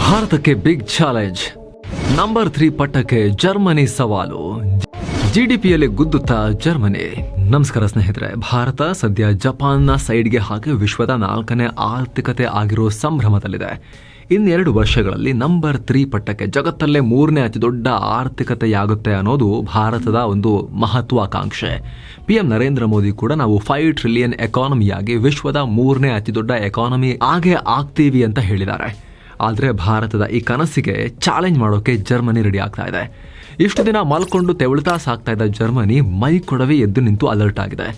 ಭಾರತಕ್ಕೆ big challenge number three ಪಟ್ಟಕ್ಕೆ Germany ಸವಾಲು. ಜಿಡಿಪಿಯಲ್ಲಿ ಗುದ್ದುತ್ತಾ ಜರ್ಮನಿ. ನಮಸ್ಕಾರ ಸ್ನೇಹಿತರೆ, ಭಾರತ ಸದ್ಯ ಜಪಾನ್ನ ಸೈಡ್ಗೆ ಹಾಕಿ ವಿಶ್ವದ ನಾಲ್ಕನೇ ಆರ್ಥಿಕತೆ ಆಗಿರೋ ಸಂಭ್ರಮದಲ್ಲಿದೆ. ಇನ್ನೆರಡು ವರ್ಷಗಳಲ್ಲಿ ನಂಬರ್ ತ್ರೀ ಪಟ್ಟಕ್ಕೆ ಜಗತ್ತಲ್ಲೇ ಮೂರನೇ ಅತಿ ದೊಡ್ಡ ಆರ್ಥಿಕತೆಯಾಗುತ್ತೆ ಅನ್ನೋದು ಭಾರತದ ಒಂದು ಮಹತ್ವಾಕಾಂಕ್ಷೆ. ಪಿ ಎಂ ನರೇಂದ್ರ ಮೋದಿ ಕೂಡ ನಾವು ಫೈವ್ ಟ್ರಿಲಿಯನ್ ಎಕಾನಮಿಯಾಗಿ ವಿಶ್ವದ ಮೂರನೇ ಅತಿ ದೊಡ್ಡ ಎಕಾನಮಿ ಆಗೇ ಆಗ್ತೀವಿ ಅಂತ ಹೇಳಿದ್ದಾರೆ. ಆದರೆ ಭಾರತದ ಈ ಕನಸಿಗೆ ಚಾಲೆಂಜ್ ಮಾಡೋಕೆ ಜರ್ಮನಿ ರೆಡಿ ಆಗ್ತಾ ಇದೆ. ಇಷ್ಟು ದಿನ ಮಲ್ಕೊಂಡು ತೆವಳ್ತಾ ಸಾಕ್ತಾ ಇದ್ದ ಜರ್ಮನಿ ಮೈ ಕೊಡವೆ ಎದ್ದು ನಿಂತು ಅಲರ್ಟ್ ಆಗಿದೆ.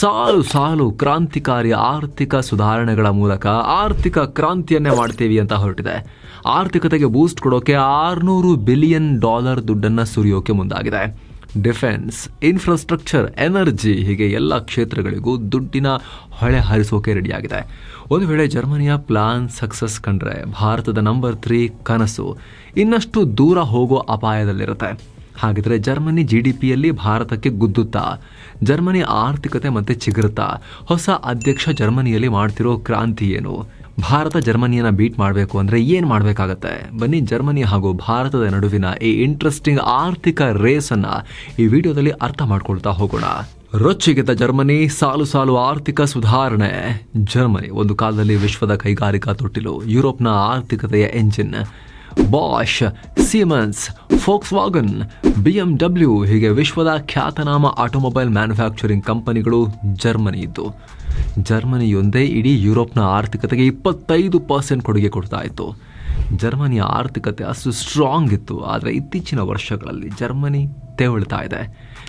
ಸಾಲು ಸಾಲು ಕ್ರಾಂತಿಕಾರಿ ಆರ್ಥಿಕ ಸುಧಾರಣೆಗಳ ಮೂಲಕ ಆರ್ಥಿಕ ಕ್ರಾಂತಿಯನ್ನೇ ಮಾಡ್ತೀವಿ ಅಂತ ಹೊರಟಿದೆ. ಆರ್ಥಿಕತೆಗೆ ಬೂಸ್ಟ್ ಕೊಡೋಕೆ ಆರುನೂರು ಬಿಲಿಯನ್ ಡಾಲರ್ ದುಡ್ಡನ್ನು ಸುರಿಯೋಕೆ ಮುಂದಾಗಿದೆ. ಡಿಫೆನ್ಸ್, ಇನ್ಫ್ರಾಸ್ಟ್ರಕ್ಚರ್, ಎನರ್ಜಿ ಹೀಗೆ ಎಲ್ಲ ಕ್ಷೇತ್ರಗಳಿಗೂ ದುಡ್ಡಿನ ಹೊಳೆ ಹರಿಸೋಕೆ ರೆಡಿಯಾಗಿದೆ. ಒಂದು ವೇಳೆ ಜರ್ಮನಿಯ ಪ್ಲಾನ್ ಸಕ್ಸಸ್ ಕಂಡ್ರೆ ಭಾರತದ ನಂಬರ್ ತ್ರೀ ಕನಸು ಇನ್ನಷ್ಟು ದೂರ ಹೋಗೋ ಅಪಾಯದಲ್ಲಿರುತ್ತೆ. ಹಾಗಿದ್ರೆ ಜರ್ಮನಿ ಜಿ ಡಿ ಪಿಯಲ್ಲಿ ಭಾರತಕ್ಕೆ ಗುದ್ದುತ್ತಾ, ಜರ್ಮನಿ ಆರ್ಥಿಕತೆ ಮತ್ತೆ ಚಿಗುರುತ್ತಾ, ಹೊಸ ಅಧ್ಯಕ್ಷ ಜರ್ಮನಿಯಲ್ಲಿ ಮಾಡ್ತಿರೋ ಕ್ರಾಂತಿ ಏನು? ಭಾರತ ಜರ್ಮನಿಯನ್ನ ಬೀಟ್ ಮಾಡಬೇಕು ಅಂದರೆ ಏನು ಮಾಡಬೇಕಾಗತ್ತೆ? ಬನ್ನಿ, ಜರ್ಮನಿ ಹಾಗೂ ಭಾರತದ ನಡುವಿನ ಈ ಇಂಟ್ರೆಸ್ಟಿಂಗ್ ಆರ್ಥಿಕ ರೇಸನ್ನು ಈ ವಿಡಿಯೋದಲ್ಲಿ ಅರ್ಥ ಮಾಡ್ಕೊಳ್ತಾ ಹೋಗೋಣ. ರೊಚ್ಚಿಗೆದ್ದ ಜರ್ಮನಿ, ಸಾಲು ಸಾಲು ಆರ್ಥಿಕ ಸುಧಾರಣೆ. ಜರ್ಮನಿ, ಒಂದು ಕಾಲದಲ್ಲಿ ವಿಶ್ವದ ಕೈಗಾರಿಕಾ ತೊಟ್ಟಿಲು, ಯುರೋಪ್ನ ಆರ್ಥಿಕತೆಯ engine Bosch Siemens Volkswagen B M W ಹೀಗೆ ವಿಶ್ವದ ಖ್ಯಾತನಾಮ ಆಟೋಮೊಬೈಲ್ ಮ್ಯಾನುಫ್ಯಾಕ್ಚರಿಂಗ್ ಕಂಪನಿಗಳು ಜರ್ಮನಿ ಇದ್ದು ಜರ್ಮನಿಯೊಂದೇ ಇಡೀ ಯುರೋಪ್ನ ಆರ್ಥಿಕತೆಗೆ ಇಪ್ಪತ್ತೈದು ಪರ್ಸೆಂಟ್ ಕೊಡುಗೆ ಕೊಡ್ತಾ ಇತ್ತು. ಜರ್ಮನಿಯ ಆರ್ಥಿಕತೆ ಅಷ್ಟು ಸ್ಟ್ರಾಂಗ್ ಇತ್ತು, ಆದರೆ ಇತ್ತೀಚಿನ ವರ್ಷಗಳಲ್ಲಿ ಜರ್ಮನಿ ತೆವಳ್ತಾ ಇದೆ.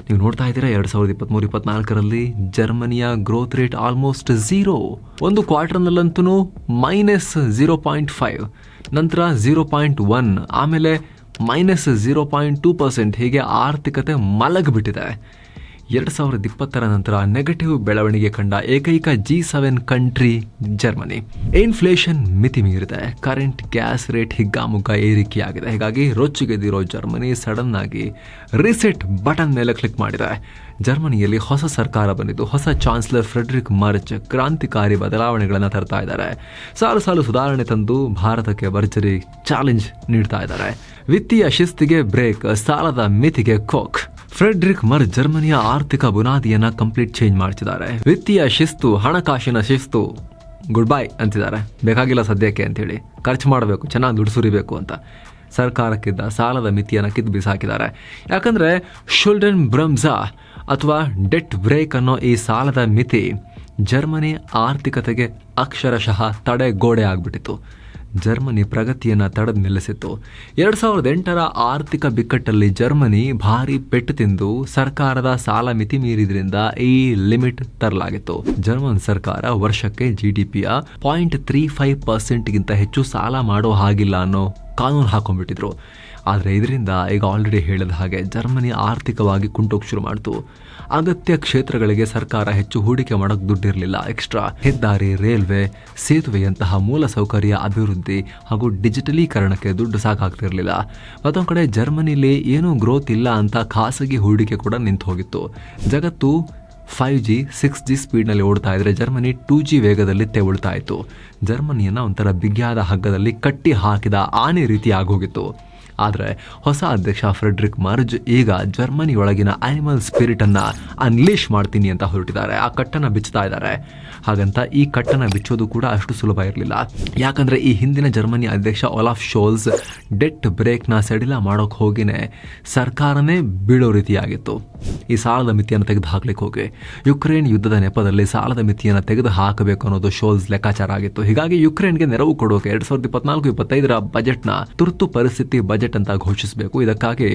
ನೀವು ನೋಡ್ತಾ ಇದ್ದೀರಾ, ಎರಡು ಸಾವಿರದ ಇಪ್ಪತ್ತ್ಮೂರು ಇಪ್ಪತ್ನಾಲ್ಕರಲ್ಲಿ ಜರ್ಮನಿಯ ಗ್ರೋತ್ ರೇಟ್ ಆಲ್ಮೋಸ್ಟ್ ಝೀರೋ ಒಂದು ಕ್ವಾರ್ಟರ್ನಲ್ಲಂತೂ ಮೈನಸ್ ಝೀರೋ ಪಾಯಿಂಟ್ ಫೈವ್ ನಂತರ ಝೀರೋ ಪಾಯಿಂಟ್ ಒನ್ ಆಮೇಲೆ minus zero point two percent ಹೀಗೆ ಆರ್ಥಿಕತೆ ಮಲಗಿಬಿಟ್ಟಿದೆ. ಎರಡು ಸಾವಿರದ ಇಪ್ಪತ್ತರ ನಂತರ ನೆಗೆಟಿವ್ ಬೆಳವಣಿಗೆ ಕಂಡ ಏಕೈಕ G seven country Germany. Inflation ಮಿತಿ ಮೀರಿದೆ ಕರೆಂಟ್ ಗ್ಯಾಸ್ ರೇಟ್ ಹಿಗ್ಗಾಮುಗ್ಗ ಏರಿಕೆಯಾಗಿದೆ. ಹೀಗಾಗಿ ರೊಚ್ಚಿಗೆದಿರೋ ಜರ್ಮನಿ ಸಡನ್ ಆಗಿ ರಿಸೆಟ್ ಬಟನ್ ಮೇಲೆ ಕ್ಲಿಕ್ ಮಾಡಿದೆ. ಜರ್ಮನಿಯಲ್ಲಿ ಹೊಸ ಸರ್ಕಾರ ಬಂದಿದ್ದು, ಹೊಸ ಚಾನ್ಸಲರ್ ಫ್ರೆಡ್ರಿಕ್ ಮರ್ಚ್ ಕ್ರಾಂತಿಕಾರಿ ಬದಲಾವಣೆಗಳನ್ನು ತರ್ತಾ ಇದ್ದಾರೆ. ಸಾಲು ಸಾಲು ಸುಧಾರಣೆ ತಂದು ಭಾರತಕ್ಕೆ ಭರ್ಜರಿ ಚಾಲೆಂಜ್ ನೀಡ್ತಾ ಇದ್ದಾರೆ. ವಿತ್ತೀಯ ಶಿಸ್ತಿಗೆ ಬ್ರೇಕ್ ಸಾಲದ ಮಿತಿಗೆ ಕೋಕ್ ಫ್ರೆಡ್ರಿಕ್ ಮರ್ ಜರ್ಮನಿಯ ಆರ್ಥಿಕ ಬುನಾದಿಯನ್ನ ಕಂಪ್ಲೀಟ್ ಚೇಂಜ್ ಮಾಡ್ತಿದ್ದಾರೆ ವಿತ್ತೀಯ ಶಿಸ್ತು, ಹಣಕಾಸಿನ ಶಿಸ್ತು ಗುಡ್ ಬೈ ಅಂತಿದ್ದಾರೆ. ಬೇಕಾಗಿಲ್ಲ ಸದ್ಯಕ್ಕೆ ಅಂತೇಳಿ ಖರ್ಚು ಮಾಡಬೇಕು, ಚೆನ್ನಾಗಿ ದುಡ್ಡು ಅಂತ ಸರ್ಕಾರಕ್ಕಿದ್ದ ಸಾಲದ ಮಿತಿಯನ್ನು ಕಿತ್ತು ಬಿಸಾಕಿದ್ದಾರೆ. ಯಾಕಂದರೆ ಶುಲ್ಡನ್ ಬ್ರಮ್ಸಾ ಅಥವಾ ಡೆಟ್ ಬ್ರೇಕ್ ಅನ್ನೋ ಈ ಸಾಲದ ಮಿತಿ ಜರ್ಮನಿ ಆರ್ಥಿಕತೆಗೆ ಅಕ್ಷರಶಃ ತಡೆಗೋಡೆ ಆಗಿಬಿಟ್ಟಿತ್ತು. ಜರ್ಮನಿ ಪ್ರಗತಿಯನ್ನು ತಡೆದು ನಿಲ್ಲಿಸಿತ್ತು ಎರಡು ಸಾವಿರದ ಎಂಟರ ಆರ್ಥಿಕ ಬಿಕ್ಕಟ್ಟಲ್ಲಿ ಜರ್ಮನಿ ಭಾರಿ ಪೆಟ್ಟು ತಿಂದು ಸರ್ಕಾರದ ಸಾಲ ಮಿತಿ ಮೀರಿದ್ರಿಂದ ಈ ಲಿಮಿಟ್ ತರಲಾಗಿತ್ತು. ಜರ್ಮನ್ ಸರ್ಕಾರ ವರ್ಷಕ್ಕೆ ಜಿ ಡಿ ಪಿಯ ಪಾಯಿಂಟ್ ತ್ರೀ ಫೈವ್ ಪರ್ಸೆಂಟ್ಗಿಂತ ಹೆಚ್ಚು ಸಾಲ ಮಾಡೋ ಹಾಗಿಲ್ಲ ಅನ್ನೋ ಕಾನೂನು ಹಾಕೊಂಡ್ಬಿಟ್ಟಿದ್ರು. ಆದರೆ ಇದರಿಂದ ಈಗ ಆಲ್ರೆಡಿ ಹೇಳಿದ ಹಾಗೆ ಜರ್ಮನಿ ಆರ್ಥಿಕವಾಗಿ ಕುಂಟೋಗಿ ಶುರು ಮಾಡಿತು. ಅಗತ್ಯ ಕ್ಷೇತ್ರಗಳಿಗೆ ಸರ್ಕಾರ ಹೆಚ್ಚು ಹೂಡಿಕೆ ಮಾಡೋಕ್ಕೆ ದುಡ್ಡಿರಲಿಲ್ಲ. ಎಕ್ಸ್ಟ್ರಾ ಹೆದ್ದಾರಿ ರೈಲ್ವೆ ಸೇತುವೆಯಂತಹ ಮೂಲಸೌಕರ್ಯ ಅಭಿವೃದ್ಧಿ ಹಾಗೂ ಡಿಜಿಟಲೀಕರಣಕ್ಕೆ ದುಡ್ಡು ಸಾಕಾಗ್ತಿರಲಿಲ್ಲ. ಮತ್ತೊಂದು ಕಡೆ ಜರ್ಮನಿಲಿ ಏನೂ ಗ್ರೋತ್ ಇಲ್ಲ ಅಂತ ಖಾಸಗಿ ಹೂಡಿಕೆ ಕೂಡ ನಿಂತು ಹೋಗಿತ್ತು. ಜಗತ್ತು ಫೈವ್ ಜಿ ಸಿಕ್ಸ್ ಜಿ ಸ್ಪೀಡ್ನಲ್ಲಿ ಓಡ್ತಾ ಇದ್ರೆ ಜರ್ಮನಿ ಟೂ ಜಿ ವೇಗದಲ್ಲಿ ತೆವಳ್ತಾ ಇತ್ತು. ಜರ್ಮನಿಯನ್ನು ಒಂಥರ ಬಿಗಿಯಾದ ಹಗ್ಗದಲ್ಲಿ ಕಟ್ಟಿ ಹಾಕಿದ ಆನೆ ರೀತಿ ಆಗೋಗಿತ್ತು. ಆದರೆ ಹೊಸ ಅಧ್ಯಕ್ಷ ಫ್ರೆಡ್ರಿಕ್ ಮರ್ಜ್ ಈಗ ಜರ್ಮನಿ ಒಳಗಿನ ಆನಿಮಲ್ ಸ್ಪಿರಿಟನ್ನು ಅನ್ಲೀಶ್ ಮಾಡ್ತೀನಿ ಅಂತ ಹೊರಟಿದ್ದಾರೆ. ಆ ಕಟ್ಟನ್ನ ಬಿಚ್ಚುತ್ತಾ ಇದ್ದಾರೆ. ಹಾಗಂತ ಈ ಕಟ್ಟನ್ನ ಬಿಚ್ಚೋದು ಕೂಡ ಅಷ್ಟು ಸುಲಭ ಇರಲಿಲ್ಲ. ಯಾಕಂದ್ರೆ ಈ ಹಿಂದಿನ ಜರ್ಮನಿ ಅಧ್ಯಕ್ಷ ಒಲಾಫ್ ಶೋಲ್ಸ್ ಡೆಟ್ ಬ್ರೇಕ್ನ ಸಡಿಲ ಮಾಡೋಕೆ ಹೋಗಿನೇ ಸರ್ಕಾರನೇ ಬೀಳೋ ರೀತಿಯಾಗಿತ್ತು. ಈ ಸಾಲದ ಮಿತಿಯನ್ನು ತೆಗೆದು ಹಾಕ್ಲಿಕ್ಕೆ ಹೋಗಿ. ಯುಕ್ರೇನ್ ಯುದ್ಧದ ನೆಪದಲ್ಲಿ ಸಾಲದ ಮಿತಿಯನ್ನು ತೆಗೆದು ಹಾಕಬೇಕು ಅನ್ನೋದು ಶೋಲ್ಸ್ ಲೆಕ್ಕಾಚಾರ ಆಗಿತ್ತು. ಹೀಗಾಗಿ ಯುಕ್ರೇನ್ಗೆ ನೆರವು ಕೊಡೋಕೆ ಎರಡ್ ಸಾವಿರದ ಇಪ್ಪತ್ನಾಲ್ಕು, ಇಪ್ಪತ್ತೈದರ ಬಜೆಟ್ನ ತುರ್ತು ಪರಿಸ್ಥಿತಿ ಬಜೆಟ್ ಅಂತ ಘೋಷಿಸಬೇಕು. ಇದಕ್ಕಾಗಿ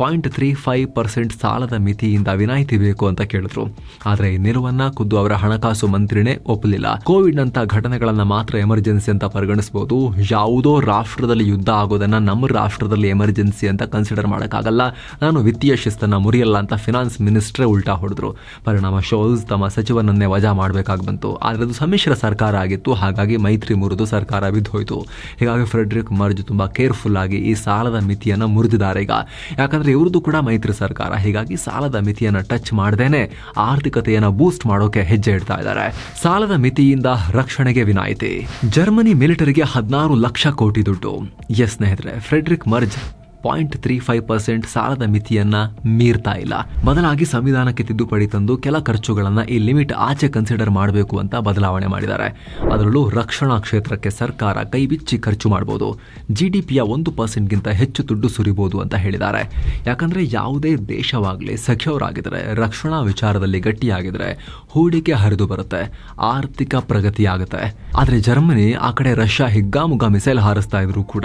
ಪಾಯಿಂಟ್ ತ್ರೀ ಫೈವ್ ಪರ್ಸೆಂಟ್ ಸಾಲದ ಮಿತಿಯಿಂದ ವಿನಾಯಿತಿ ಬೇಕು ಅಂತ ಕೇಳಿದ್ರು. ಆದರೆ ಈ ನಿಲುವನ್ನ ಖುದ್ದು ಅವರ ಹಣಕಾಸು ಮಂತ್ರಿನೇ ಒಪ್ಪಲಿಲ್ಲ. ಕೋವಿಡ್ ನಂತ ಘಟನೆಗಳನ್ನ ಮಾತ್ರ ಎಮರ್ಜೆನ್ಸಿ ಅಂತ ಪರಿಗಣಿಸಬಹುದು ಯಾವುದೋ ರಾಷ್ಟ್ರದಲ್ಲಿ ಯುದ್ಧ ಆಗೋದನ್ನ ನಮ್ಮ ರಾಷ್ಟ್ರದಲ್ಲಿ ಎಮರ್ಜೆನ್ಸಿ ಅಂತ ಕನ್ಸಿಡರ್ ಮಾಡೋಕ್ಕಾಗಲ್ಲ. ನಾನು ವಿತ್ತೀಯ ಶಿಸ್ತನ್ನ ಮುರಿಯಲ್ಲ ಅಂತ ಫಿನಾನ್ಸ್ ಮಿನಿಸ್ಟ್ರೇ ಉಲ್ಟಾ ಹೊಡೆದ್ರು. ಪರಿಣಾಮ ಶೋಲ್ಸ್ ತಮ್ಮ ಸಚಿವನನ್ನೇ ವಜಾ ಮಾಡಬೇಕಾಗಿ ಬಂತು. ಆದರೆ ಅದು ಸಮ್ಮಿಶ್ರ ಸರ್ಕಾರ ಆಗಿತ್ತು. ಹಾಗಾಗಿ ಮೈತ್ರಿ ಮುರಿದು ಸರ್ಕಾರ ಬಿದ್ದೋಯ್ತು. ಹೀಗಾಗಿ ಫ್ರೆಡ್ರಿಕ್ ಮರ್ಜ್ ತುಂಬಾ ಕೇರ್ಫುಲ್ ಆಗಿ ಈ ಸಾಲದ ಮಿತಿಯನ್ನ ಮುರಿದಿದ್ದಾರೆ ಈಗ. ಯಾಕಂದ್ರೆ ಇವ್ರದ್ದು ಕೂಡ ಮೈತ್ರಿ ಸರ್ಕಾರ. ಹೀಗಾಗಿ ಸಾಲದ ಮಿತಿಯನ್ನು ಟಚ್ ಮಾಡದೇನೆ ಆರ್ಥಿಕತೆಯನ್ನು ಬೂಸ್ಟ್ ಮಾಡೋಕೆ ಹೆಜ್ಜೆ ಇಡ್ತಾ ಇದ್ದಾರೆ. ಸಾಲದ ಮಿತಿಯಿಂದ ರಕ್ಷಣೆಗೆ ವಿನಾಯಿತಿ. ಜರ್ಮನಿ ಮಿಲಿಟರಿಗೆ ಹದಿನಾರು ಲಕ್ಷ ಕೋಟಿ ದುಡ್ಡು. ಎಸ್ ಸ್ನೇಹಿತರೆ, Friedrich Merz point three five percent ಸಾಲದ ಮಿತಿಯನ್ನ ಮೀರ್ತಾ ಇಲ್ಲ. ಬದಲಾಗಿ ಸಂವಿಧಾನಕ್ಕೆ ತಿದ್ದುಪಡಿ ತಂದು ಕೆಲ ಖರ್ಚುಗಳನ್ನ ಈ ಲಿಮಿಟ್ ಆಚೆ ಕನ್ಸಿಡರ್ ಮಾಡಬೇಕು ಅಂತ ಬದಲಾವಣೆ ಮಾಡಿದ್ದಾರೆ. ಅದರಲ್ಲೂ ರಕ್ಷಣಾ ಕ್ಷೇತ್ರಕ್ಕೆ ಸರ್ಕಾರ ಕೈಬಿಚ್ಚಿ ಖರ್ಚು ಮಾಡಬಹುದು ಜಿಡಿಪಿಯ ಒಂದು ಪರ್ಸೆಂಟ್ಗಿಂತ ಹೆಚ್ಚು ದುಡ್ಡು ಸುರಿಬಹುದು ಅಂತ ಹೇಳಿದ್ದಾರೆ. ಯಾಕಂದ್ರೆ ಯಾವುದೇ ದೇಶವಾಗಲಿ ಸಖ್ಯವರಾಗಿದ್ರೆ, ರಕ್ಷಣಾ ವಿಚಾರದಲ್ಲಿ ಗಟ್ಟಿಯಾಗಿದ್ರೆ ಹೂಡಿಕೆ ಹರಿದು ಬರುತ್ತೆ, ಆರ್ಥಿಕ ಪ್ರಗತಿ ಆಗುತ್ತೆ. ಆದ್ರೆ ಜರ್ಮನಿ ಆ ಕಡೆ ರಷ್ಯಾ ಹಿಗ್ಗಾಮುಗ್ಗಾ ಮಿಸೈಲ್ ಹಾರಿಸ್ತಾ ಇದ್ರು ಕೂಡ,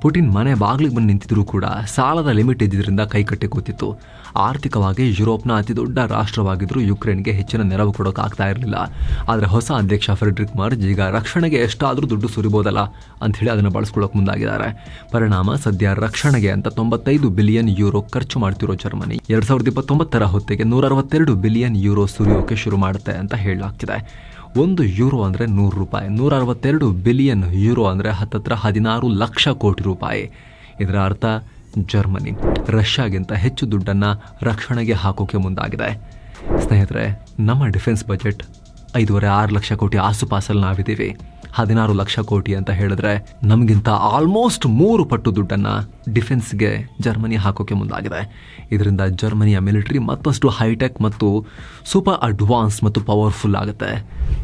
ಪುಟಿನ್ ಮನೆ ಬಾಗಿಲಿಗೆ ಬಂದು ನಿಂತಿದ್ರು ಕೂಡ ಸಾಲದ ಲಿಮಿಟ್ ಇದ್ದಿದ್ದರಿಂದ ಕೈಕಟ್ಟಿ ಕೂತಿತ್ತು. ಆರ್ಥಿಕವಾಗಿ ಯುರೋಪ್ನ ಅತಿ ದೊಡ್ಡ ರಾಷ್ಟ್ರವಾಗಿದ್ದರೂ ಯುಕ್ರೇನ್ಗೆ ಹೆಚ್ಚಿನ ನೆರವು ಕೊಡೋಕ್ಕಾಗ್ತಾ ಇರಲಿಲ್ಲ. ಆದರೆ ಹೊಸ ಅಧ್ಯಕ್ಷ ಫ್ರೆಡ್ರಿಕ್ ಮಾರ್ಜ್ ಈಗ ರಕ್ಷಣೆಗೆ ಎಷ್ಟಾದರೂ ದುಡ್ಡು ಸುರಿಬೋದಲ್ಲ ಅಂಥೇಳಿ ಅದನ್ನು ಬಳಸ್ಕೊಳ್ಳೋಕೆ ಮುಂದಾಗಿದ್ದಾರೆ. ಪರಿಣಾಮ ಸದ್ಯ ರಕ್ಷಣೆಗೆ ಅಂತ ತೊಂಬತ್ತೈದು ಬಿಲಿಯನ್ ಯೂರೋ ಖರ್ಚು ಮಾಡ್ತಿರೋ ಜರ್ಮನಿ. ಎರಡ್ ಸಾವಿರದ ಇಪ್ಪತ್ತೊಂಬತ್ತರ ಹೊತ್ತಿಗೆ ನೂರ ಅರವತ್ತೆರಡು ಬಿಲಿಯನ್ ಯೂರೋ ಸುರಿಯೋಕೆ ಶುರು ಮಾಡುತ್ತೆ ಅಂತ ಹೇಳಲಾಗ್ತಿದೆ. ಒಂದು ಯೂರೋ ಅಂದರೆ ನೂರು ರೂಪಾಯಿ ನೂರ ಅರವತ್ತೆರಡು ಬಿಲಿಯನ್ ಯೂರೋ ಅಂದರೆ ಹತ್ತತ್ರ ಹದಿನಾರು ಲಕ್ಷ ಕೋಟಿ ರೂಪಾಯಿ. ಇದರ ಅರ್ಥ ಜರ್ಮನಿ, ರಷ್ಯಾಗಿಂತ ಹೆಚ್ಚು ದುಡ್ಡನ್ನು ರಕ್ಷಣೆಗೆ ಹಾಕೋಕೆ ಮುಂದಾಗಿದೆ. ಸ್ನೇಹಿತರೆ, ನಮ್ಮ ಡಿಫೆನ್ಸ್ ಬಜೆಟ್ ಐದೂವರೆ ಆರು ಲಕ್ಷ ಕೋಟಿ ಆಸುಪಾಸಲ್ಲಿ ನಾವಿದ್ದೀವಿ. ಹದಿನಾರು ಲಕ್ಷ ಕೋಟಿ ಅಂತ ಹೇಳಿದ್ರೆ ನಮಗಿಂತ ಆಲ್ಮೋಸ್ಟ್ ಮೂರು ಪಟ್ಟು ದುಡ್ಡನ್ನು ಡಿಫೆನ್ಸ್ಗೆ ಜರ್ಮನಿ ಹಾಕೋಕೆ ಮುಂದಾಗಿದೆ. ಇದರಿಂದ ಜರ್ಮನಿಯ ಮಿಲಿಟರಿ ಮತ್ತಷ್ಟು ಹೈಟೆಕ್ ಮತ್ತು ಸೂಪರ್ ಅಡ್ವಾನ್ಸ್ ಮತ್ತು ಪವರ್ಫುಲ್ ಆಗುತ್ತೆ.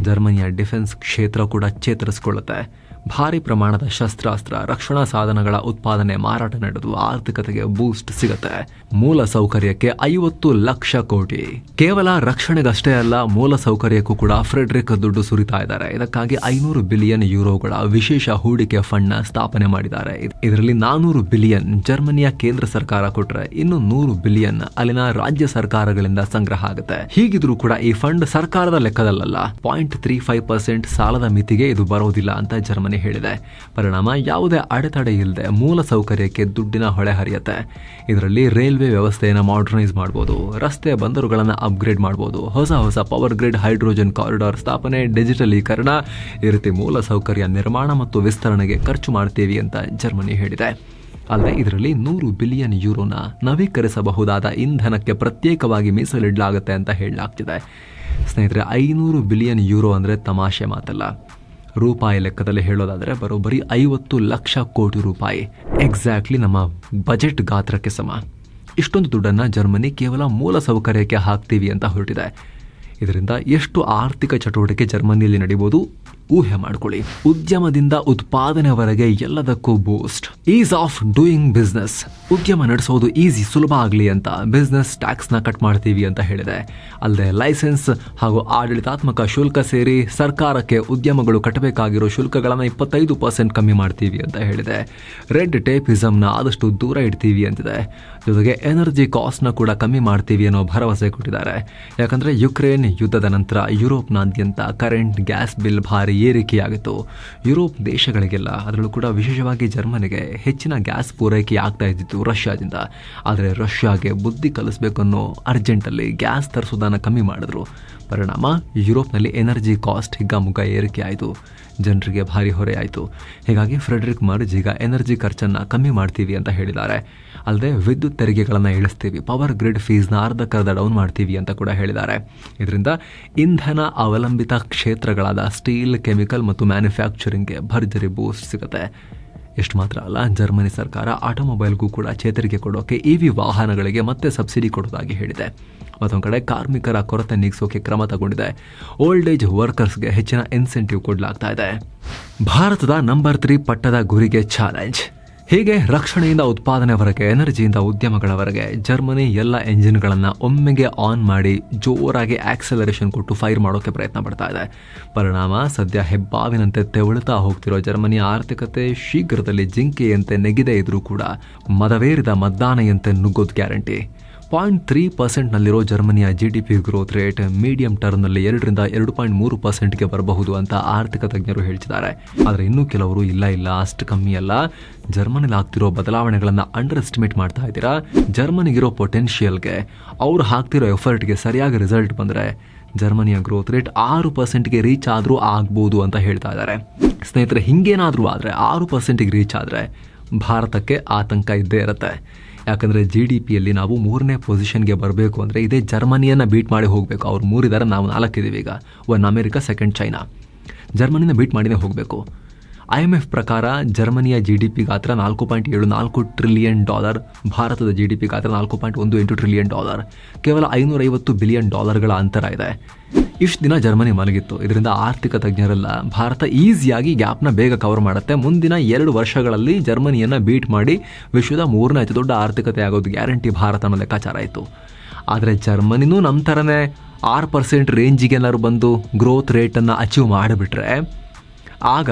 ಜರ್ಮನಿಯ ಡಿಫೆನ್ಸ್ ಕ್ಷೇತ್ರ ಕೂಡ ಚೇತರಿಸಿಕೊಳ್ಳುತ್ತೆ. ಭಾರಿ ಪ್ರಮಾಣದ ಶಸ್ತ್ರಾಸ್ತ್ರ, ರಕ್ಷಣಾ ಸಾಧನಗಳ ಉತ್ಪಾದನೆ, ಮಾರಾಟ ನಡೆದು ಆರ್ಥಿಕತೆಗೆ ಬೂಸ್ಟ್ ಸಿಗುತ್ತೆ. ಮೂಲ ಸೌಕರ್ಯಕ್ಕೆ ಐವತ್ತು ಲಕ್ಷ ಕೋಟಿ. ಕೇವಲ ರಕ್ಷಣೆಗಷ್ಟೇ ಅಲ್ಲ, ಮೂಲ ಸೌಕರ್ಯಕ್ಕೂ ಕೂಡ ಫ್ರೆಡ್ರಿಕ್ ದುಡ್ಡು ಸುರಿತಾ ಇದ್ದಾರೆ. ಇದಕ್ಕಾಗಿ ಐನೂರು ಬಿಲಿಯನ್ ಯೂರೋಗಳ ವಿಶೇಷ ಹೂಡಿಕೆ ಫಂಡ್ನ ಸ್ಥಾಪನೆ ಮಾಡಿದ್ದಾರೆ. ಇದ್- ಇದರಲ್ಲಿ ನಾನೂರು ಬಿಲಿಯನ್ ಜರ್ಮನಿಯ ಕೇಂದ್ರ ಸರ್ಕಾರ ಕೊಟ್ಟರೆ ಇನ್ನು ನೂರು ಬಿಲಿಯನ್ ಅಲ್ಲಿನ ರಾಜ್ಯ ಸರ್ಕಾರಗಳಿಂದ ಸಂಗ್ರಹ ಆಗುತ್ತೆ. ಹೀಗಿದ್ರೂ ಕೂಡ ಈ ಫಂಡ್ ಸರ್ಕಾರದ ಲೆಕ್ಕದಲ್ಲ ಪಾಯಿಂಟ್ ತ್ರೀ ಫೈವ್ ಪರ್ಸೆಂಟ್ ಸಾಲದ ಮಿತಿಗೆ ಇದು ಬರೋದಿಲ್ಲ ಅಂತ ಜರ್ಮನಿ ಹೇಳಿದೆ. ಪರಿಣಾಮ ಯಾವುದೇ ಅಡೆತಡೆ ಇಲ್ಲದೆ ಮೂಲ ಸೌಕರ್ಯಕ್ಕೆ ದುಡ್ಡಿನ ಹೊಳೆ ಹರಿಯುತ್ತೆ. ಇದರಲ್ಲಿ ರೈಲ್ವೆ ವ್ಯವಸ್ಥೆಯನ್ನು ಮಾಡರ್ನೈಸ್ ಮಾಡ್ಬೋದು, ರಸ್ತೆ ಬಂದರುಗಳನ್ನು ಅಪ್ಗ್ರೇಡ್ ಮಾಡ್ಬೋದು, ಹೊಸ ಹೊಸ ಪವರ್ ಗ್ರಿಡ್, ಹೈಡ್ರೋಜನ್ ಕಾರಿಡಾರ್ ಸ್ಥಾಪನೆ, ಡಿಜಿಟಲೀಕರಣ, ಈ ರೀತಿ ಮೂಲ ಸೌಕರ್ಯ ನಿರ್ಮಾಣ ಮತ್ತು ವಿಸ್ತರಣೆಗೆ ಖರ್ಚು ಮಾಡ್ತೀವಿ ಅಂತ ಜರ್ಮನಿ ಹೇಳಿದೆ. ಅಲ್ಲದೆ ಇದರಲ್ಲಿ ನೂರು ಬಿಲಿಯನ್ ಯೂರೋನ ನವೀಕರಿಸಬಹುದಾದ ಇಂಧನಕ್ಕೆ ಪ್ರತ್ಯೇಕವಾಗಿ ಮೀಸಲಿಡಲಾಗುತ್ತೆ ಅಂತ ಹೇಳಲಾಗ್ತಿದೆ. ಸ್ನೇಹಿತರೆ, ಐನೂರು ಬಿಲಿಯನ್ ಯೂರೋ ಅಂದರೆ ತಮಾಷೆ ಮಾತಲ್ಲ. ರೂಪಾಯಿ ಲೆಕ್ಕದಲ್ಲಿ ಹೇಳೋದಾದರೆ ಬರೋಬ್ಬರಿ ಐವತ್ತು ಲಕ್ಷ ಕೋಟಿ ರೂಪಾಯಿ. ಎಕ್ಸಾಕ್ಟ್ಲಿ ನಮ್ಮ ಬಜೆಟ್ ಗಾತ್ರಕ್ಕೆ ಸಮ. ಇಷ್ಟೊಂದು ದುಡ್ಡನ್ನು ಜರ್ಮನಿ ಕೇವಲ ಮೂಲ ಸೌಕರ್ಯಕ್ಕೆ ಹಾಕ್ತೀವಿ ಅಂತ ಹೊರಟಿದೆ. ಇದರಿಂದ ಎಷ್ಟು ಆರ್ಥಿಕ ಚಟುವಟಿಕೆ ಜರ್ಮನಿಯಲ್ಲಿ ನಡೆಯಬಹುದು ಊಹೆ ಮಾಡಿಕೊಳ್ಳಿ. ಉದ್ಯಮದಿಂದ ಉತ್ಪಾದನೆವರೆಗೆ ಎಲ್ಲದಕ್ಕೂ boost ease of doing business ಉದ್ಯಮ ನಡೆಸೋದು ಈಸಿ ಸುಲಭ ಆಗಲಿ ಅಂತ ಬಿಸ್ನೆಸ್ ಟ್ಯಾಕ್ಸ್ನ ಕಟ್ ಮಾಡ್ತೀವಿ ಅಂತ ಹೇಳಿದೆ. ಅಲ್ಲದೆ ಲೈಸೆನ್ಸ್ ಹಾಗೂ ಆಡಳಿತಾತ್ಮಕ ಶುಲ್ಕ ಸೇರಿ ಸರ್ಕಾರಕ್ಕೆ ಉದ್ಯಮಗಳು ಕಟ್ಟಬೇಕಾಗಿರೋ ಶುಲ್ಕಗಳನ್ನು ಇಪ್ಪತ್ತೈದು ಪರ್ಸೆಂಟ್ ಕಮ್ಮಿ ಮಾಡ್ತೀವಿ ಅಂತ ಹೇಳಿದೆ. ರೆಡ್ ಟೇಪಿಸಮ್ನ ಆದಷ್ಟು ದೂರ ಇಡ್ತೀವಿ ಅಂತಿದೆ. ಜೊತೆಗೆ ಎನರ್ಜಿ ಕಾಸ್ಟ್ನ ಕೂಡ ಕಮ್ಮಿ ಮಾಡ್ತೀವಿ ಅನ್ನೋ ಭರವಸೆ ಕೊಟ್ಟಿದ್ದಾರೆ. ಯಾಕಂದರೆ ಯುಕ್ರೇನ್ ಯುದ್ಧದ ನಂತರ ಯುರೋಪ್ನಾದ್ಯಂತ ಕರೆಂಟ್, ಗ್ಯಾಸ್ ಬಿಲ್ ಭಾರಿ ಏರಿಕೆಯಾಗಿತ್ತು. ಯುರೋಪ್ ದೇಶಗಳಿಗೆಲ್ಲ ಅದರಲ್ಲೂ ಕೂಡ ವಿಶೇಷವಾಗಿ ಜರ್ಮನಿಗೆ ಹೆಚ್ಚಿನ ಗ್ಯಾಸ್ ಪೂರೈಕೆ ಆಗ್ತಾ ಇದ್ದಿತ್ತು ರಷ್ಯಾದಿಂದ. ಆದರೆ ರಷ್ಯಾಗೆ ಬುದ್ಧಿ ಕಲಿಸ್ಬೇಕು ಅನ್ನೋ ಅರ್ಜೆಂಟಲ್ಲಿ ಗ್ಯಾಸ್ ತರಿಸೋದನ್ನು ಕಮ್ಮಿ ಮಾಡಿದ್ರು. ಪರಿಣಾಮ, ಯುರೋಪ್ನಲ್ಲಿ ಎನರ್ಜಿ ಕಾಸ್ಟ್ ಹಿಗ್ಗಾಮುಗ್ಗ ಏರಿಕೆ ಆಯಿತು. ಜನರಿಗೆ ಭಾರಿ ಹೊರೆ ಆಯಿತು. ಹೀಗಾಗಿ ಫ್ರೆಡ್ರಿಕ್ ಮಾರ್ಜ್ ಈಗ ಎನರ್ಜಿ ಖರ್ಚನ್ನು ಕಮ್ಮಿ ಮಾಡ್ತೀವಿ ಅಂತ ಹೇಳಿದ್ದಾರೆ. ಅಲ್ಲದೆ ವಿದ್ಯುತ್ ತೆರಿಗೆಗಳನ್ನು ಇಳಿಸ್ತೀವಿ, ಪವರ್ ಗ್ರಿಡ್ ಫೀಸ್ನ ಅರ್ಧಕ್ಕರ್ಧ ಡೌನ್ ಮಾಡ್ತೀವಿ ಅಂತ ಕೂಡ ಹೇಳಿದ್ದಾರೆ. ಇದರಿಂದ ಇಂಧನ ಅವಲಂಬಿತ ಕ್ಷೇತ್ರಗಳಾದ ಸ್ಟೀಲ್, ಕೆಮಿಕಲ್ ಮತ್ತು ಮ್ಯಾನುಫ್ಯಾಕ್ಚರಿಂಗ್ಗೆ ಭರ್ಜರಿ ಬೂಸ್ಟ್ ಸಿಗುತ್ತೆ. ಎಷ್ಟು ಮಾತ್ರ ಅಲ್ಲ, ಜರ್ಮನಿ ಸರ್ಕಾರ ಆಟೋಮೊಬೈಲ್ಗೂ ಕೂಡ ಚೇತರಿಕೆ ಕೊಡೋಕೆ ಇ ವಿ ವಾಹನಗಳಿಗೆ ಮತ್ತೆ ಸಬ್ಸಿಡಿ ಕೊಡೋದಾಗಿ ಹೇಳಿದೆ. ಮತ್ತೊಂದು ಕಡೆ ಕಾರ್ಮಿಕರ ಕೊರತೆ ನೀಗಿಸೋಕೆ ಕ್ರಮ ತಗೊಂಡಿದೆ. ಓಲ್ಡ್ ಏಜ್ ವರ್ಕರ್ಸ್ಗೆ ಹೆಚ್ಚಿನ ಇನ್ಸೆಂಟಿವ್ ಕೊಡಲಾಗ್ತಾ ಇದೆ. ಭಾರತದ ನಂಬರ್ ತ್ರೀ ಪಟ್ಟದ ಗುರಿಗೆ ಚಾಲೆಂಜ್ ಹೀಗೆ ರಕ್ಷಣೆಯಿಂದ ಉತ್ಪಾದನೆವರೆಗೆ ಎನರ್ಜಿಯಿಂದ ಉದ್ಯಮಗಳವರೆಗೆ ಜರ್ಮನಿ ಎಲ್ಲ ಎಂಜಿನ್ಗಳನ್ನು ಒಮ್ಮೆಗೆ ಆನ್ ಮಾಡಿ ಜೋರಾಗಿ ಆಕ್ಸಲರೇಷನ್ ಕೊಟ್ಟು ಫೈರ್ ಮಾಡೋಕೆ ಪ್ರಯತ್ನ ಪಡ್ತಾ ಇದೆ. ಪರಿಣಾಮ ಸದ್ಯ ಹೆಬ್ಬಾವಿನಂತೆ ತೆವಳುತ್ತಾ ಹೋಗ್ತಿರೋ ಜರ್ಮನಿಯ ಆರ್ಥಿಕತೆ ಶೀಘ್ರದಲ್ಲಿ ಜಿಂಕೆಯಂತೆ ನೆಗಿದೆ ಇದ್ರೂ ಕೂಡ ಮದವೇರಿದ ಮದ್ದಾನೆಯಂತೆ ನುಗ್ಗೋದು ಗ್ಯಾರಂಟಿ. ಪಾಯಿಂಟ್ ತ್ರೀ ಪರ್ಸೆಂಟ್ನಲ್ಲಿರೋ ಜರ್ಮನಿಯ G D P growth rate medium ಟರ್ಮ್ನಲ್ಲಿ ಎರಡರಿಂದ ಎರಡು ಪಾಯಿಂಟ್ ಮೂರು ಪರ್ಸೆಂಟ್ಗೆ ಬರಬಹುದು ಅಂತ ಆರ್ಥಿಕ ತಜ್ಞರು ಹೇಳ್ತಿದ್ದಾರೆ. ಆದರೆ ಇನ್ನೂ ಕೆಲವರು ಇಲ್ಲ ಇಲ್ಲ, ಅಷ್ಟು ಕಮ್ಮಿ ಅಲ್ಲ. ಜರ್ಮನಿಲಿ ಆಗ್ತಿರೋ ಬದಲಾವಣೆಗಳನ್ನು ಅಂಡರ್ ಎಸ್ಟಿಮೇಟ್ ಮಾಡ್ತಾ ಇದ್ದೀರಾ? ಜರ್ಮನಿಗಿರೋ ಪೊಟೆನ್ಷಿಯಲ್ಗೆ ಅವ್ರು ಹಾಕ್ತಿರೋ ಎಫರ್ಟ್ಗೆ ಸರಿಯಾಗಿ ರಿಸಲ್ಟ್ ಬಂದರೆ ಜರ್ಮನಿಯ ಗ್ರೋತ್ ರೇಟ್ ಆರು ಪರ್ಸೆಂಟ್ಗೆ ರೀಚ್ ಆದರೂ ಆಗ್ಬೋದು ಅಂತ ಹೇಳ್ತಾ ಇದ್ದಾರೆ. ಸ್ನೇಹಿತರೆ, ಹಿಂಗೇನಾದರೂ ಆದರೆ ಆರು ಪರ್ಸೆಂಟಿಗೆ ರೀಚ್ ಆದರೆ ಭಾರತಕ್ಕೆ ಆತಂಕ ಇದ್ದೇ ಇರುತ್ತೆ. ಯಾಕಂದರೆ ಜಿ ಡಿ ಪಿಯಲ್ಲಿ ನಾವು ಮೂರನೇ ಪೊಸಿಷನ್ಗೆ ಬರಬೇಕು ಅಂದರೆ ಇದೇ ಜರ್ಮನಿಯನ್ನು ಬೀಟ್ ಮಾಡಿ ಹೋಗಬೇಕು. ಅವ್ರು ಮೂರಿದ್ದಾರೆ ನಾವು ನಾಲ್ಕಿದ್ದೀವಿ ಈಗ. ಒನ್ ಅಮೆರಿಕ ಸೆಕೆಂಡ್ ಚೈನಾ ಜರ್ಮನಿನ ಬೀಟ್ ಮಾಡಿನೇ ಹೋಗಬೇಕು. ಐ ಎಂ ಎಫ್ ಪ್ರಕಾರ ಜರ್ಮನಿಯ ಜಿ ಡಿ ಪಿ ಗಾತ್ರ ನಾಲ್ಕು ಪಾಯಿಂಟ್ ಏಳು ನಾಲ್ಕು ಟ್ರಿಲಿಯನ್ ಡಾಲರ್ ಭಾರತದ ಜಿ ಡಿ ಪಿ ಗಾತ್ರ ನಾಲ್ಕು ಪಾಯಿಂಟ್ ಒಂದು ಎಂಟು ಟ್ರಿಲಿಯನ್ ಡಾಲರ್ ಕೇವಲ ಐನೂರೈವತ್ತು ಬಿಲಿಯನ್ ಡಾಲರ್ಗಳ ಅಂತರ ಇದೆ. ಇಷ್ಟು ದಿನ ಜರ್ಮನಿ ಮಲಗಿತ್ತು. ಇದರಿಂದ ಆರ್ಥಿಕ ತಜ್ಞರೆಲ್ಲ ಭಾರತ ಈಸಿಯಾಗಿ ಗ್ಯಾಪ್ನ ಬೇಗ ಕವರ್ ಮಾಡುತ್ತೆ. ಮುಂದಿನ ಎರಡು ವರ್ಷಗಳಲ್ಲಿ ಜರ್ಮನಿಯನ್ನು ಬೀಟ್ ಮಾಡಿ ವಿಶ್ವದ ಮೂರನೇ ಅತಿ ದೊಡ್ಡ ಆರ್ಥಿಕತೆ ಆಗೋದು ಗ್ಯಾರಂಟಿ ಭಾರತ ಅನ್ನೋ ಲೆಕ್ಕಾಚಾರ ಆಯಿತು. ಆದರೆ ಜರ್ಮನಿನೂ ನಮ್ಮ ಥರನೇ ಆರು ಪರ್ಸೆಂಟ್ ರೇಂಜಿಗೆ ಏನಾದ್ರು ಬಂದು ಗ್ರೋತ್ ರೇಟನ್ನು ಅಚೀವ್ ಮಾಡಿಬಿಟ್ರೆ, ಆಗ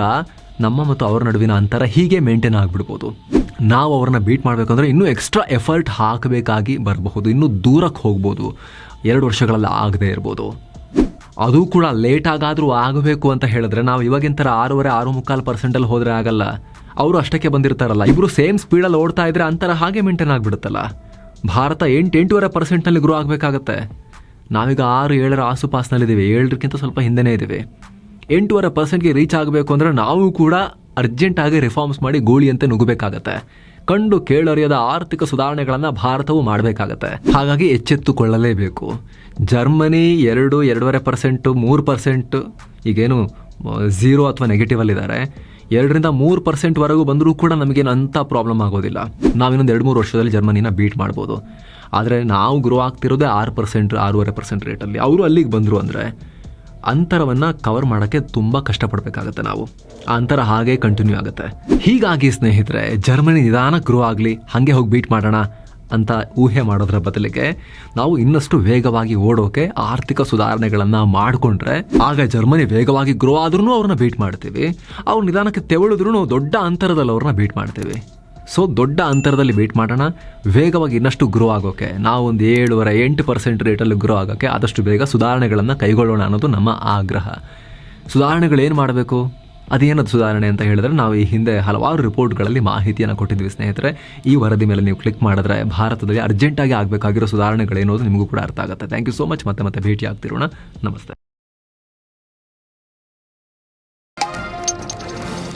ನಮ್ಮ ಮತ್ತು ಅವರ ನಡುವಿನ ಅಂತರ ಹೀಗೆ ಮೇಂಟೈನ್ ಆಗಿಬಿಡ್ಬೋದು. ನಾವು ಅವ್ರನ್ನ ಬೀಟ್ ಮಾಡಬೇಕಂದ್ರೆ ಇನ್ನೂ ಎಕ್ಸ್ಟ್ರಾ ಎಫರ್ಟ್ ಹಾಕಬೇಕಾಗಿ ಬರಬಹುದು. ಇನ್ನೂ ದೂರಕ್ಕೆ ಹೋಗ್ಬೋದು. ಎರಡು ವರ್ಷಗಳಲ್ಲಿ ಆಗದೇ ಇರ್ಬೋದು. ಅದು ಕೂಡ ಲೇಟ್ ಆಗಾದರೂ ಆಗಬೇಕು ಅಂತ ಹೇಳಿದ್ರೆ ನಾವು ಇವಾಗಿನ ಥರ ಆರೂವರೆ, ಆರು ಮುಕ್ಕಾಲು ಪರ್ಸೆಂಟಲ್ಲಿ ಹೋದರೆ ಆಗಲ್ಲ. ಅವರು ಅಷ್ಟಕ್ಕೆ ಬಂದಿರ್ತಾರಲ್ಲ. ಇಬ್ಬರು ಸೇಮ್ ಸ್ಪೀಡಲ್ಲಿ ಓಡ್ತಾ ಇದ್ರೆ ಅಂತರ ಹಾಗೆ ಮೇಂಟೈನ್ ಆಗಿಬಿಡುತ್ತಲ್ಲ. ಭಾರತ ಎಂಟು, ಎಂಟೂವರೆ ಪರ್ಸೆಂಟ್ನಲ್ಲಿ ಗ್ರೋ ಆಗಬೇಕಾಗತ್ತೆ. ನಾವೀಗ ಆರು, ಏಳರ ಆಸುಪಾಸಿನಲ್ಲಿದ್ದೀವಿ. ಏಳರಕ್ಕಿಂತ ಸ್ವಲ್ಪ ಹಿಂದೆನೇ ಇದ್ದೀವಿ. ಎಂಟೂವರೆ ಪರ್ಸೆಂಟ್ಗೆ ರೀಚ್ ಆಗಬೇಕು ಅಂದರೆ ನಾವು ಕೂಡ ಅರ್ಜೆಂಟಾಗಿ ರಿಫಾರ್ಮ್ಸ್ ಮಾಡಿ ಗೋಳಿಯಂತೆ ನುಗ್ಗಬೇಕಾಗತ್ತೆ. ಕಂಡು ಕೇಳರಿಯದ ಆರ್ಥಿಕ ಸುಧಾರಣೆಗಳನ್ನು ಭಾರತವು ಮಾಡಬೇಕಾಗತ್ತೆ. ಹಾಗಾಗಿ ಎಚ್ಚೆತ್ತುಕೊಳ್ಳಲೇಬೇಕು. ಜರ್ಮನಿ ಎರಡು, ಎರಡೂವರೆ ಪರ್ಸೆಂಟು ಮೂರು ಪರ್ಸೆಂಟ್ ಈಗೇನು ಝೀರೋ ಅಥವಾ ನೆಗೆಟಿವಲ್ಲಿದ್ದಾರೆ ಎರಡರಿಂದ ಮೂರು ಪರ್ಸೆಂಟ್ವರೆಗೂ ಬಂದರೂ ಕೂಡ ನಮಗೇನು ಅಂಥ ಪ್ರಾಬ್ಲಮ್ ಆಗೋದಿಲ್ಲ. ನಾವಿನ್ನೊಂದು ಎರಡು, ಮೂರು ವರ್ಷದಲ್ಲಿ ಜರ್ಮನಿನ ಬೀಟ್ ಮಾಡ್ಬೋದು. ಆದರೆ ನಾವು ಗ್ರೋ ಆಗ್ತಿರೋದೇ ಆರು ಪರ್ಸೆಂಟ್ ಆರೂವರೆ ಪರ್ಸೆಂಟ್ ರೇಟಲ್ಲಿ ಅವರು ಅಲ್ಲಿಗೆ ಬಂದರು ಅಂದರೆ ಅಂತರವನ್ನು ಕವರ್ ಮಾಡೋಕ್ಕೆ ತುಂಬ ಕಷ್ಟಪಡಬೇಕಾಗತ್ತೆ ನಾವು. ಆ ಅಂತರ ಹಾಗೆ ಕಂಟಿನ್ಯೂ ಆಗುತ್ತೆ. ಹೀಗಾಗಿ ಸ್ನೇಹಿತರೆ ಜರ್ಮನಿ ನಿಧಾನ ಗ್ರೋ ಆಗಲಿ, ಹಾಗೆ ಹೋಗಿ ಬೀಟ್ ಮಾಡೋಣ ಅಂತ ಊಹೆ ಮಾಡೋದ್ರ ಬದಲಿಗೆ ನಾವು ಇನ್ನಷ್ಟು ವೇಗವಾಗಿ ಓಡೋಕೆ ಆರ್ಥಿಕ ಸುಧಾರಣೆಗಳನ್ನು ಮಾಡಿಕೊಂಡ್ರೆ, ಆಗ ಜರ್ಮನಿ ವೇಗವಾಗಿ ಗ್ರೋ ಆದ್ರೂ ಅವ್ರನ್ನ ಬೀಟ್ ಮಾಡ್ತೀವಿ. ಅವ್ರು ನಿಧಾನಕ್ಕೆ ತೆವಳಿದ್ರೂ ದೊಡ್ಡ ಅಂತರದಲ್ಲಿ ಅವ್ರನ್ನ ಬೀಟ್ ಮಾಡ್ತೀವಿ. ಸೊ ದೊಡ್ಡ ಅಂತರದಲ್ಲಿ ವೇಟ್ ಮಾಡೋಣ. ವೇಗವಾಗಿ ಇನ್ನಷ್ಟು ಗ್ರೋ ಆಗೋಕ್ಕೆ ನಾವು ಒಂದು ಏಳುವರೆ, ಎಂಟು ಪರ್ಸೆಂಟ್ ರೇಟಲ್ಲಿ ಗ್ರೋ ಆಗೋಕ್ಕೆ ಆದಷ್ಟು ಬೇಗ ಸುಧಾರಣೆಗಳನ್ನು ಕೈಗೊಳ್ಳೋಣ ಅನ್ನೋದು ನಮ್ಮ ಆಗ್ರಹ. ಸುಧಾರಣೆಗಳೇನು ಮಾಡಬೇಕು? ಅದೇನದು ಸುಧಾರಣೆ ಅಂತ ಹೇಳಿದ್ರೆ ನಾವು ಈ ಹಿಂದೆ ಹಲವಾರು ರಿಪೋರ್ಟ್ಗಳಲ್ಲಿ ಮಾಹಿತಿಯನ್ನು ಕೊಟ್ಟಿದ್ವಿ ಸ್ನೇಹಿತರೆ. ಈ ವರದಿ ಮೇಲೆ ನೀವು ಕ್ಲಿಕ್ ಮಾಡಿದ್ರೆ ಭಾರತದಲ್ಲಿ ಅರ್ಜೆಂಟಾಗಿ ಆಗಬೇಕಾಗಿರೋ ಸುಧಾರಣೆಗಳೇನೋದು ನಿಮಗೂ ಕೂಡ ಅರ್ಥ ಆಗುತ್ತೆ. ಥ್ಯಾಂಕ್ ಯು ಸೋ ಮಚ್ ಮತ್ತೆ ಮತ್ತೆ ಭೇಟಿ ಆಗ್ತಿರೋಣ ನಮಸ್ತೆ.